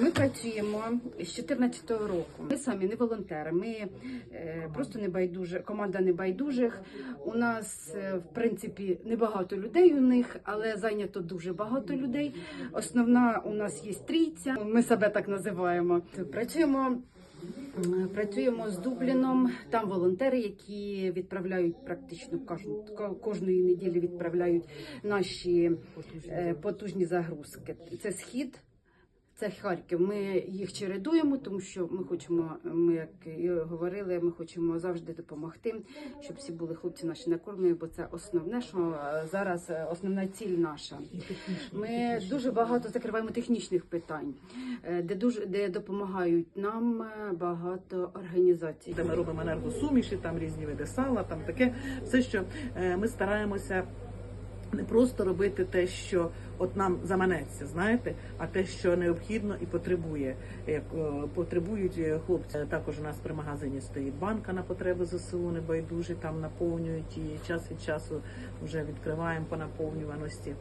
Ми працюємо з 2014 року. Ми самі не волонтери. Ми е, просто не байдуже, команда небайдужих. У нас е, в принципі небагато людей у них, але зайнято дуже багато людей. Основна у нас є трійця. Ми себе так називаємо. Працюємо. Працюємо з Дубліном. Там волонтери, які відправляють практично кожну кожної неділі відправляють наші е, потужні загрузки. Це схід. Це Харків. Ми їх чередуємо, тому що ми хочемо, ми як і говорили, ми хочемо завжди допомогти, щоб всі були хлопці наші накормлені, бо це основне, що е, зараз е, основна ціль наша. Ми дуже багато закриваємо технічних питань, е, де дуже де допомагають нам багато організацій. де ми робимо енергосуміші, там різні види сала, там таке все, що ми стараємося не просто робити те, що от нам заманеться, знаєте, а те, що необхідно і потребує, як е, потребують е, хлопці. Також у нас при магазині стоїть банка на потреби ЗСУ, небайдужі там наповнюють і час від часу вже відкриваємо по наповнюваності.